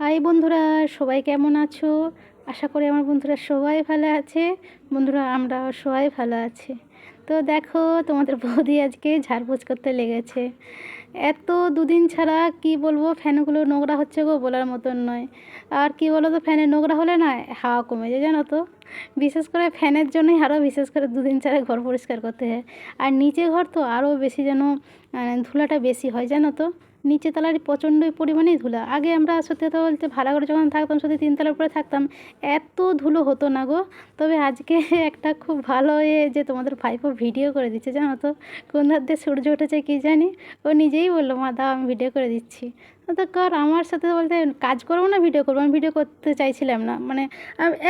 High বন্ধুরা, সবাই কেমন আছো? আশা করি আমার বন্ধুরা সবাই ভালো আছে। বন্ধুরা আমরা সবাই ভালো আছি। তো দেখো, তোমাদের বৌদি আজকে ঝাড়পোছ করতে লেগেছে। এত দুদিন ছাড়া কি বলব, ফ্যানগুলো নোংরা হচ্ছে গো বলার মতন নয়। আর কি বলো তো ফ্যানে নোংরা হলে না হাওয়া কমে যায়, জানো তো? বিশেষ করে ফ্যানের জন্যই আরও বিশেষ করে দুদিন ছাড়া ঘর পরিষ্কার করতে হয়। আর নিচে ঘর তো আরও বেশি যেন ধুলাটা বেশি হয়, জানো তো? নিচে তলার প্রচণ্ড পরিমাণে ধুলা। আগে আমরা সত্যি কথা বলতে ভাড়া করে যখন থাকতাম, সত্যি তিনতলার উপরে থাকতাম, এত ধুলো হতো না গো। তবে আজকে একটা খুব ভালো এ যে তোমাদের ভাইপো ভিডিও করে দিচ্ছে, জানো তো? কোন ধার দিয়ে সূর্য উঠেছে কী জানি? ও নিজেই বলল, মা, দাও, আমি ভিডিও করে দিচ্ছি। তো কর, আমার সাথে বলতে কাজ করব না ভিডিও করব। আমি ভিডিও করতে চাইছিলাম না। মানে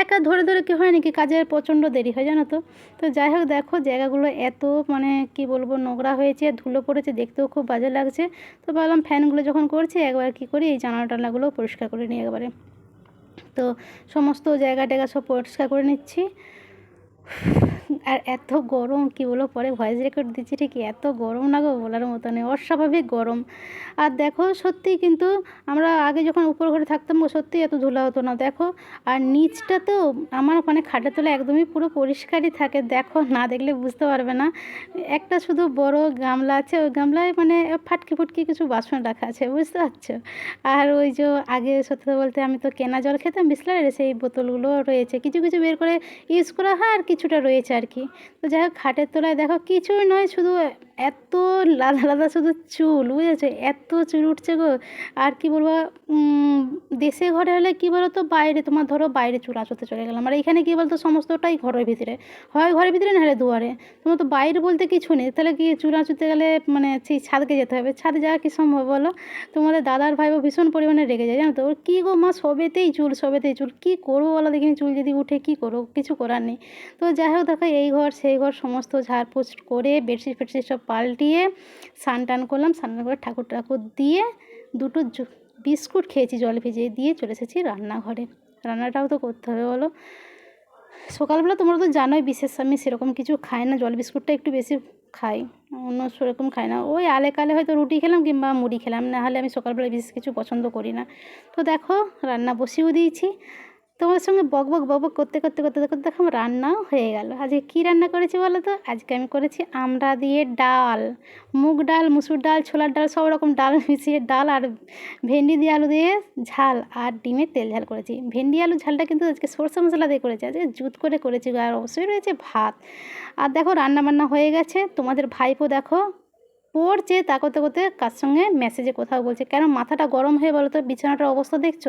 একা ধরে ধরে কি হয় নাকি? কাজের প্রচণ্ড দেরি হয়, জানো তো। তো যাই হোক, দেখো জায়গাগুলো এত মানে কি বলব, নোংরা হয়েছে, ধুলো পড়েছে, দেখতেও খুব বাজে লাগছে। তো ভাবলাম ফ্যানগুলো যখন করছি, একবার কি করি, এই জানালা টানাগুলো পরিষ্কার করে নিই একবারে। তো সমস্ত জায়গা টায়গা সব পরিষ্কার করে নিচ্ছি। আর এত গরম কি বলো? পরে ভয়েস রেকর্ড দিচ্ছি ঠিকই এত গরম না গো বলার মতো নেই অস্বাভাবিক গরম। আর দেখো সত্যি কিন্তু আমরা আগে যখন উপর ঘরে থাকতাম সত্যি এত ধুলা হতো না। দেখো, আর নিচটা তো আমার মানে খাটের তোলা একদমই পুরো পরিষ্কারই থাকে। দেখো, না দেখলে বুঝতে পারবে না। একটা শুধু বড় গামলা আছে, ওই গামলায় মানে ফাটকি ফুটকি কিছু বাসন রাখা আছে, বুঝতে পারছ? আর ওই যে আগে সত্যি বলতে আমি তো কেনা জল খেতাম, বিসলারের সেই বোতলগুলো রয়েছে। কিছু কিছু বের করে ইউজ করা হয় আর কিছুটা রয়েছে আর কি। তো যাই হোক খাটের তলায় দেখো কিছুই নয় শুধু এত লাদা লাদা শুধু চুল, বুঝেছ? এত চুল উঠছে গো। আর কি বলব দেশে ঘরে হলে কি বলো তো বাইরে তোমার ধরো বাইরে চুল আঁচড়তে চলে গেলাম। আর এখানে কি বলতো, সমস্তটাই ঘরের ভিতরে। হয় ঘরের ভিতরে না হলে দুয়ারে। তোমার তো বাইরে বলতে কিছু নেই। তাহলে কি চুল আঁচড়তে গেলে মানে সেই ছাদকে যেতে হবে? ছাদে যাওয়া কি সম্ভব বলো? তোমাদের দাদার ভাইও ভীষণ পরিমাণে রেগে যায়, জানো তো? ওর কী গো মা, সবেতেই চুল সবেতেই চুল। কী করব বলো দেখিনি? চুল যদি উঠে কী করো কিছু করার নেই। তো যাই হোক, দেখো এই ঘর, সেই ঘর, সমস্ত ঝাড়পোছ করে, বেডশিট ফেডশিট সব পাল্টিয়ে স্নান টান করলাম, স্নান করে ঠাকুর ঠাকুর দিয়ে দুটো বিস্কুট খেয়েছি, জল ভিজিয়ে দিয়ে চলে এসেছি রান্নাঘরে। রান্নাটাও তো করতে হবে বলো। সকালবেলা তোমরা তো জানোই বিশেষ আমি সেরকম কিছু খাই না, জল বিস্কুটটা একটু বেশি খাই, অন্য সেরকম খাই না। ওই আলে কালে হয়তো রুটি খেলাম কিংবা মুড়ি খেলাম না হলে আমি সকালবেলা বিশেষ কিছু পছন্দ করি না। তো দেখো, রান্না বসিয়েও দিয়েছি। তোমার সঙ্গে বক বক বক করতে করতে করতে করতে দেখো আমার রান্নাও হয়ে গেল। আজকে কী রান্না করেছি বলো তো? আজকে আমি করেছি আমড়া দিয়ে ডাল, মুগ ডাল, মুসুর ডাল, ছোলার ডাল, সব রকম ডাল মিশিয়ে ডাল আর ভেন্ডি দিয়ে আলু দিয়ে ঝাল আর ডিমের তেল ঝাল করেছি। ভেন্ডি আলু ঝালটা কিন্তু আজকে সরষে মশলা দিয়ে করেছি, আজকে জুত করে করেছি, আর অবশ্যই রয়েছে ভাত। আর দেখো রান্না বান্না হয়ে গেছে, তোমাদের ভাইপো দেখো পড়ছে, তা করতে করতে কার সঙ্গে মেসেজে কোথাও বলছে, কেন মাথাটা গরম হয়ে বলো তো, বিছানাটার অবস্থা দেখছ?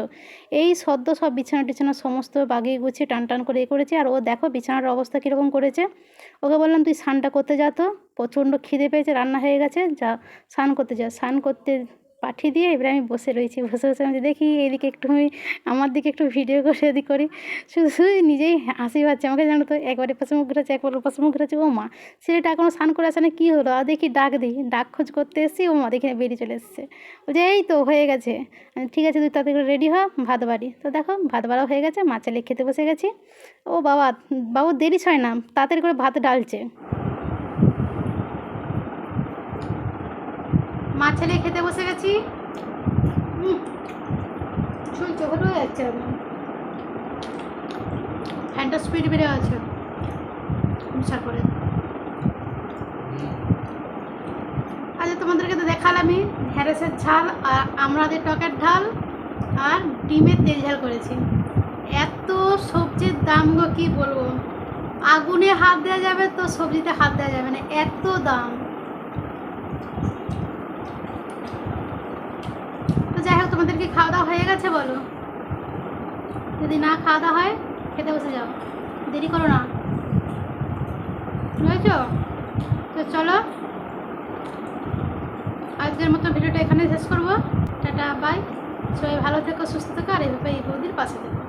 এই সদ্য সব বিছানা টিছানা সমস্ত বাগিয়ে গুছিয়ে টান টান করে এ করেছে, আর ও দেখো বিছানার অবস্থা কীরকম করেছে। ওকে বললাম, তুই স্নানটা করতে যা তো, প্রচণ্ড খিদে পেয়েছে, রান্না হয়ে গেছে, যা স্নান করতে যা। স্নান করতে পাঠিয়ে দিয়ে এবারে আমি বসে রয়েছি। বসে বসে আমি দেখি এদিকে একটু আমি, আমার দিকে একটু ভিডিও করে এদিক করি। শুধু শুধু নিজেই হাসি পাচ্ছে আমাকে জানো তো, একবার পাশে মুখ ঘুরেছে একবার পাশে মুখ ঘুরেছে ও মা। ছেলেটা এখনও স্নান করে আসে না, কী হলো? আর দেখি ডাক দিই, ডাক খোঁজ করতে এসেছি, ও মা দেখি বেরিয়ে চলে এসছে। বলছে, এই তো হয়ে গেছে। ঠিক আছে, তুই তাড়াতাড়ি রেডি হ, ভাত বাড়ি। তো দেখো, ভাত বাড়াও হয়ে গেছে মা ছেলে খেতে বসে গেছি। ও বাবা, বাবু দেরি হয় না, তাড়াতাড়ি করে ভাত ডালছে। মা ছেলে খেতে বসে গেছি। শুই চোখে হয়ে যাচ্ছে আমার। ফ্যানটা স্পিড বেড়ে আছে মিশার করে। আচ্ছা তোমাদেরকে তো দেখালামই ঢ্যাঁড়সের ঝাল আর আমরাদের টকের ঢাল আর ডিমের তেল ঝাল করেছি। এত সবজির দাম গো, কী বলব? আগুনে হাত দেওয়া যাবে তো সবজিতে হাত দেওয়া যাবে না, এত দাম। তো যাই হোক তোমাদের কি খাওয়া দাওয়া হয়ে গেছে বলো। যদি না খাওয়া দাওয়া হয়, খেতে বসে যাও। দেরি করো না। বুঝেছ তো চলো। আজকের মতো ভিডিওটা এখানে শেষ করব। টাটা বাই সবাই ভালো থেকো, সুস্থ থেকো, আর এভাবে এই বৌদির পাশে থেকো।